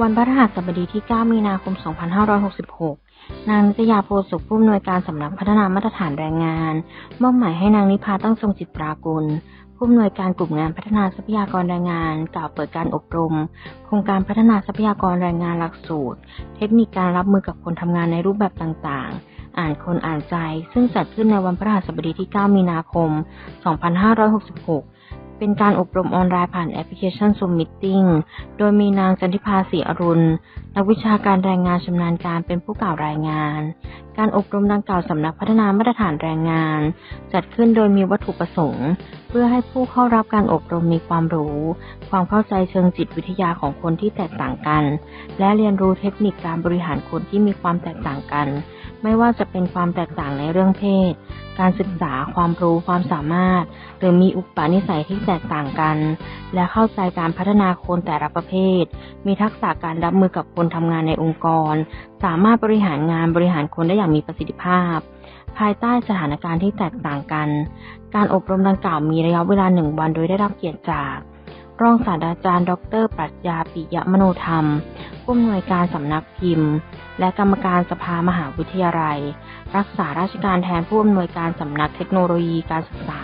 วันพฤหัสบดีที่ 9 มีนาคม 2566 นางนิตยาโพสุขผู้อำนวยการสำนักพัฒนามาตรฐานแรงงาน มอบหมายให้นางนิพาตั้งทรงจิตปรากุลผู้อำนวยการกลุ่มงานพัฒนาทรัพยากรแรงงาน กล่าวเปิดการอบรม โครงการพัฒนาทรัพยากรแรงงานหลักสูตร เทคนิคการรับมือกับคนทำงานในรูปแบบต่างๆ อ่านคนอ่านใจ ซึ่งจัดขึ้นในวันพฤหัสบดีที่ 9 มีนาคม 2566 เป็นการอบรมออนไลน์ผ่านแอปพลิเคชัน Zoom Meeting โดยมีนางจันทิพาศรีอรุณ นักวิชาการแรงงานชำนาญการเป็นผู้กล่าวรายงาน การอบรมดังกล่าวสำนักพัฒนามาตรฐานแรงงาน จัดขึ้นโดยมีวัตถุประสงค์ เพื่อให้ผู้เข้ารับการอบรมมีความรู้ ความเข้าใจเชิงจิตวิทยาของคนที่แตกต่างกัน และเรียนรู้เทคนิคการบริหารคนที่มีความแตกต่างกัน ไม่ว่าจะเป็นความแตกต่างในเรื่องเพศ การศึกษาความรู้ความสามารถ หรือมีอุปนิสัยที่แตกต่างกัน และเข้าใจการพัฒนาคนแต่ละประเภท มีทักษะการรับมือกับคนทำงานในองค์กร สามารถบริหารงานบริหารคนได้อย่างมีประสิทธิภาพ ภายใต้สถานการณ์ที่แตกต่างกัน การอบรมดังกล่าวมีระยะเวลาหนึ่งวันโดยได้รับเกียรติจาก รองศาสตราจารย์ ดร ปรัชญาปิยมโนธรรม ผู้อำนวยการสำนักพิมพ์ และกรรมการสภามหาวิทยาลัย รักษาราชการแทนผู้อำนวยการสำนักเทคโนโลยีการศึกษา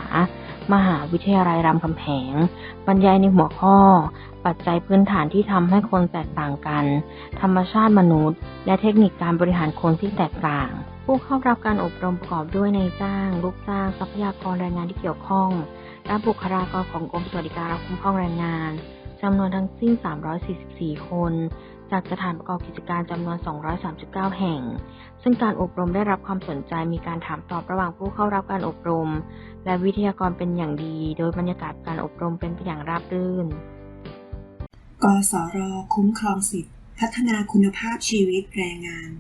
มหาวิทยาลัยรามคำแหง บรรยายในหัวข้อ ปัจจัยพื้นฐานที่ทำให้คนแตกต่างกัน ธรรมชาติมนุษย์ และเทคนิคการบริหารคนที่แตกต่าง ผู้เข้ารับการอบรมประกอบด้วยในจ้าง ลูกจ้าง ทรัพยากรแรงงานที่เกี่ยวข้อง และบุคลากรของกรมสวัสดิการและคุ้มครองแรงงานำนวนทั้งสิ้น 344 คน จากสถานประกอบกิจการจำนวน 239 แห่ง ซึ่งการอบรมได้รับความสนใจมีการถามตอบระหว่างผู้เข้ารับการอบรม และวิทยากรเป็นอย่างดี โดยบรรยากาศการอบรมเป็นไปอย่างราบรื่น กสร คุ้มครองสิทธิพัฒนาคุณภาพชีวิตแรงงาน